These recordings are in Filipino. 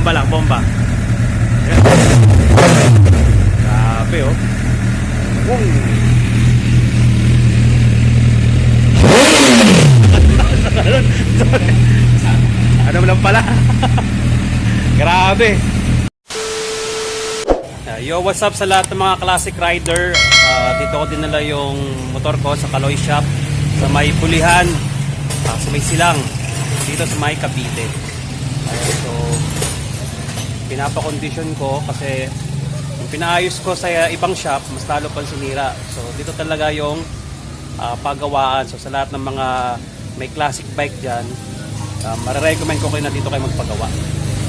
bomba lang, bomba. Grabe oh. Boom. ano lang pala. Grabe. Uh, yo, what's up sa lahat ng mga classic rider? Uh, dito ko dinala yung motor ko sa Kaloy Shop sa may Pulihan, uh, sa may Silang, dito sa may Cavite. Ayan, so, pinapakondisyon ko kasi yung pinaayos ko sa ibang shop, mas talo pang sinira. So, dito talaga yung uh, pagawaan. So, sa lahat ng mga may classic bike dyan, uh, marirecommend ko kayo na dito kayo magpagawa.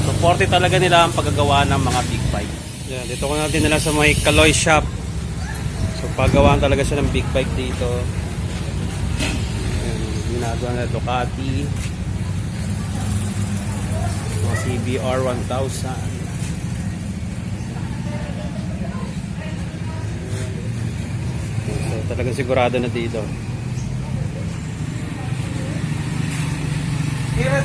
So, 40 talaga nila ang paggagawa ng mga big bike. Yan, dito ko natin nila sa may Kaloy shop. So, pagawaan talaga siya ng big bike dito. Yan, ginagawa na Ducati. Mga CBR 1000. So, talagang sigurado na dito. CBR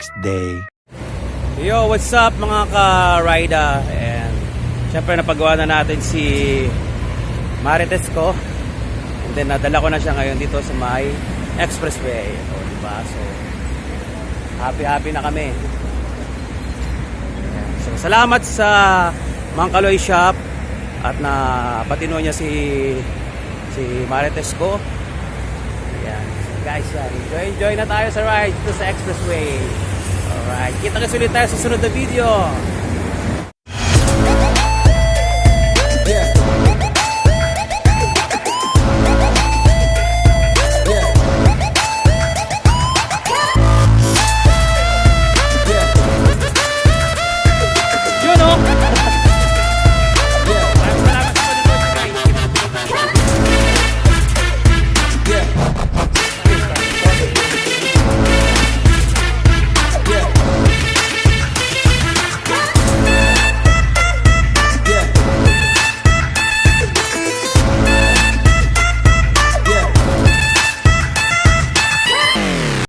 next day. Yo, what's up mga ka-rida? And syempre napagawa na natin si Marites ko. And then nadala ko na siya ngayon dito sa may expressway. O, di ba? So, happy-happy na kami. So, salamat sa Mangkaloy Shop at na patino niya si si Marites ko. Ayan. So, guys, enjoy, enjoy na tayo sa ride dito sa expressway. Alright, kita kasi ulit tayo sa sunod na video.